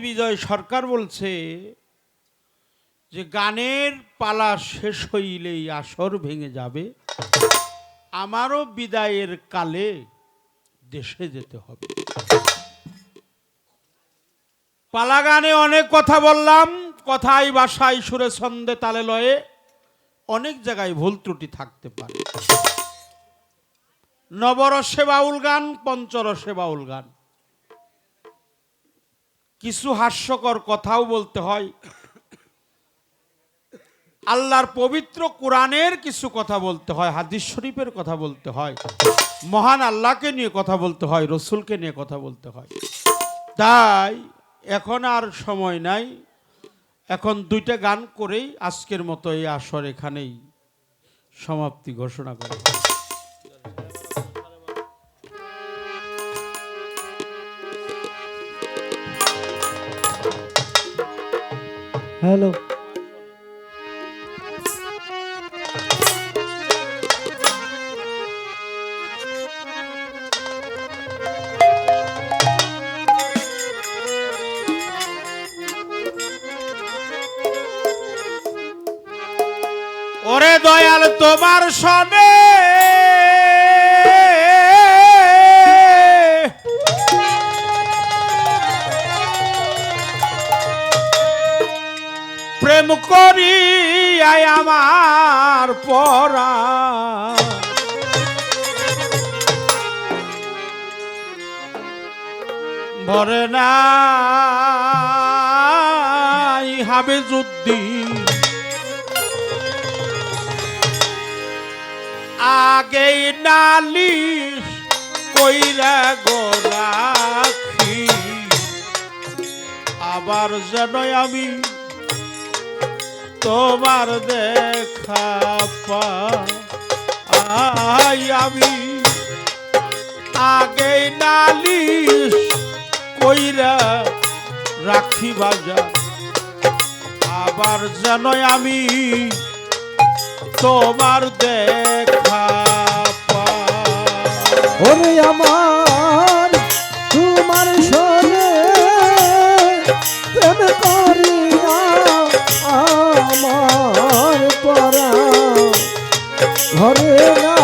বিজয় সরকার বলছে যে গানের পালা শেষ হইলেই আসর ভেঙে যাবে। আমারও বিদায়ের কালে দেশে যেতে হবে। পালা গানে অনেক কথা বললাম, কথাই বাসায় সুরে ছন্দে তালে লয়ে অনেক জায়গায় ভুল ত্রুটি থাকতে পারে। নবরসে বাউল গান, পঞ্চরসে বাউল গান। কিছু হাস্যকর কথাও বলতে হয়। আল্লাহর পবিত্র কোরআনের কিছু কথা বলতে হয়, হাদিস শরীফের কথা বলতে হয়, মহান আল্লাহকে নিয়ে কথা বলতে হয়, রসুলকে নিয়ে কথা বলতে হয়। তাই এখন আর সময় নাই, এখন দুইটা গান করেই আজকের মতো এই আসর এখানেই সমাপ্তি ঘোষণা করা। হ্যালো। ওরে দয়াল তোমার সনে প্রেম করি আমার পরা ভরে নাই যুদ্ধি আগেই নালিশ কইরা গোরাখি আবার যেন আমি তোমার দেখা পাই আমি আগে নালিশ কইরা রাখি বাজা আবার যেন আমি তোমার দেখা পাই। আমার, তোমার সনে ঘরে নাই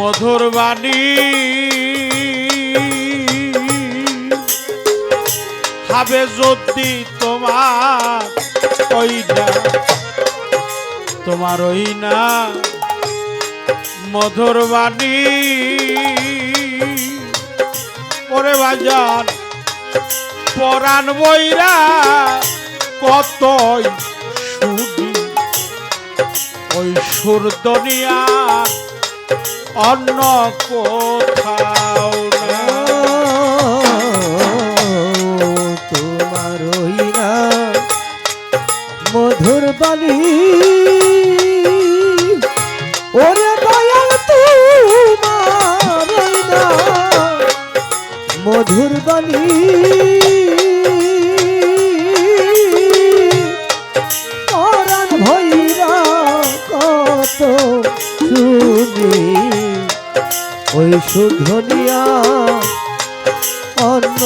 মধুর বাণী। হবে যদি তোমার ওই না তোমার ওই না মধুর বাণী। ওরে বাজান পরাণ বইরা কতই সুদি ওই সুর দুনিয়া অন্য কোথাও তোমার না মধুর ওরে দয়াল তোমার মধুর সুধনিয়া অন্য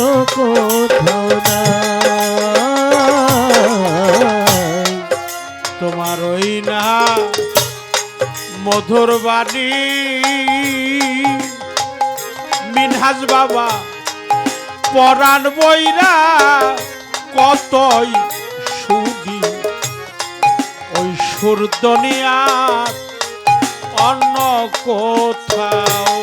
তোমার ওই না মধুর মিনহাজ বাবা, পরাণ বইরা কতই সুদি ওই সুর দুনিয়া অন্য কোথাও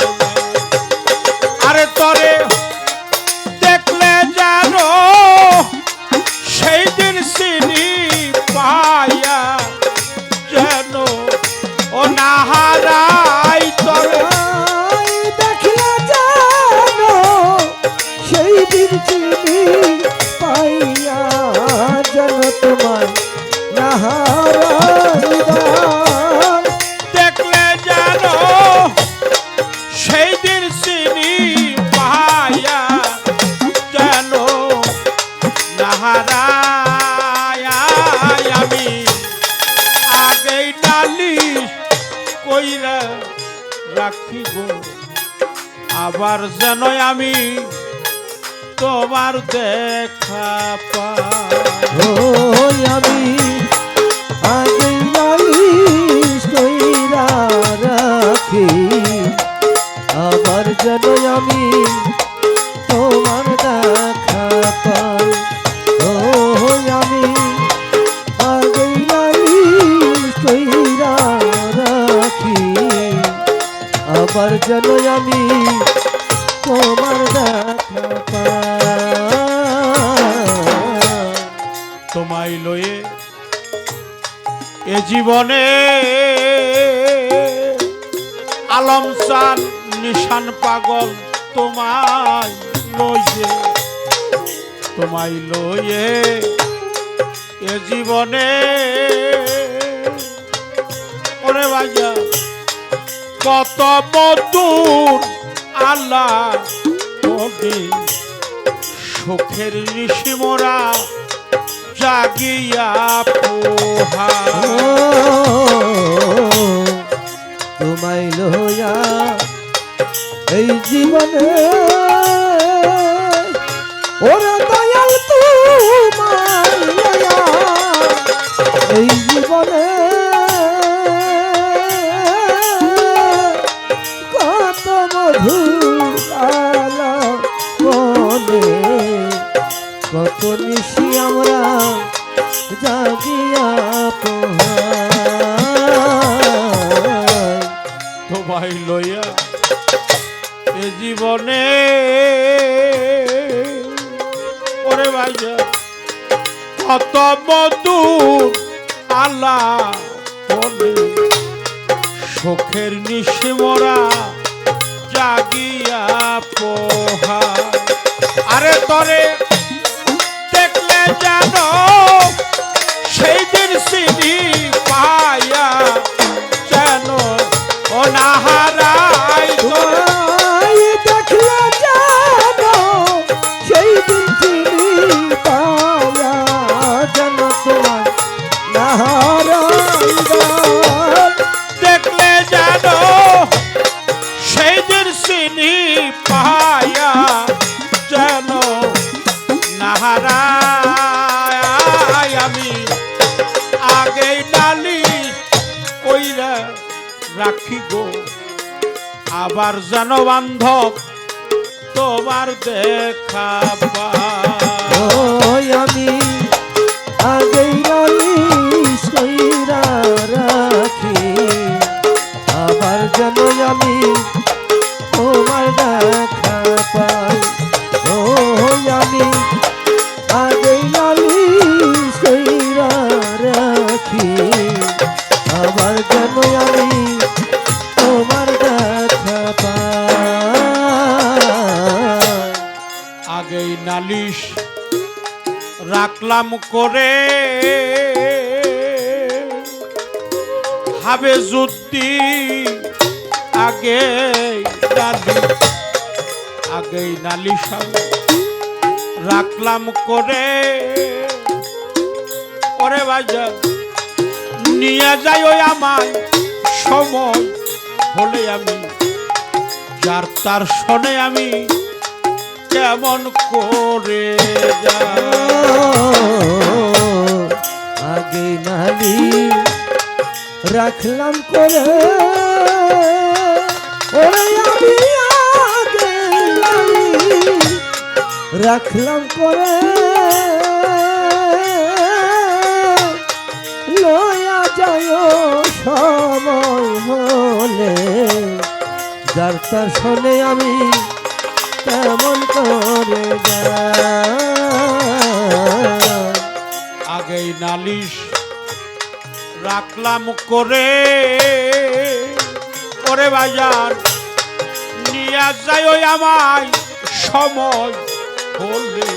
তোমার দেখা ওই আমি রাখি। আবার যেন আমি তোমার দেখা পাই। যেন আমি তোমার দেখা পাই। তোমায় লয়ে এ জীবনে আলম চান নিশান পাগল তোমায় লইয়ে তোমায় লয়ে এ জীবনে। ওরে ভাইয়া, কত মধুর আল্লাহ সুখের নিশিমরা জাগিয়া পোহা তোমায় লয়া এই জীবনে ওরা দয়াল তোমায় লয়া এই জীবনে কত মধু কত নিশি আমরা জাগিয়া তোমায়। লইয়া এ জীবনে ওরে ভাইয়া কত মধুর আলা সুখের নিশিমরা জাগিয়া আবার যেন বান্ধব তোমার দেখা আমি আগেই রাখি। আবার যেন আমি তোমার দেখা পাই। ওই আমি আগেই কইরা রাখি। আবার যেন আমি রাখলাম করে। হবে যুদ্ধি আগে নালিশ আগেই নালিশ রাখলাম করে। ওরে বাজার নিয়ে যাই ওই আমায় সময় হলে আমি, যার তার শোনে আমি কেমন করে আগে নালি রাখলাম করে আমি আগে রাখলাম করে। লয়া যায় সময় হলে, যার তার শোনে আমি করে আগেই নালিশ রাখলাম করে। ওরে বাজার, নিয়ে যাই ওই আমায় সময় হলে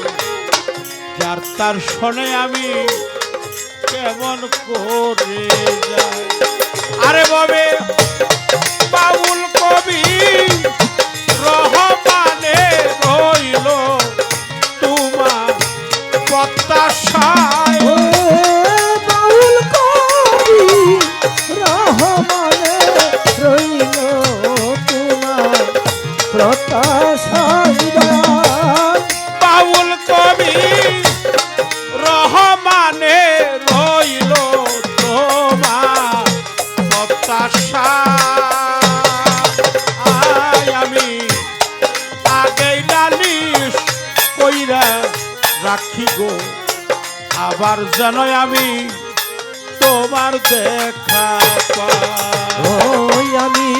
যার তার শোনে আমি কেমন করে যাই আরে ববে যেন আমি তোমার দেখা পাই আমি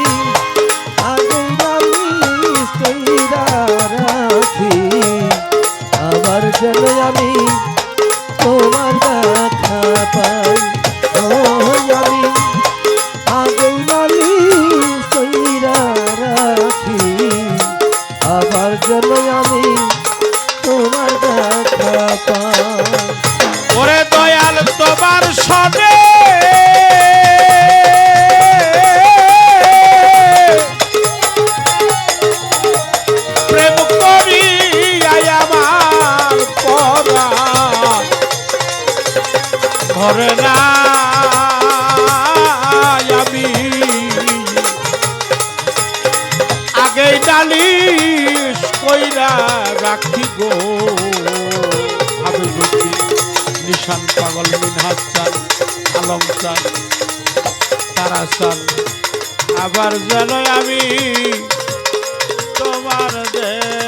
নালিশ কইরা রাখিব আমি আবির্ভূতি নিশান পাগল, মিনহাজ চান আলম চান তারা চান আবার যেন আমি তোমার দেশ।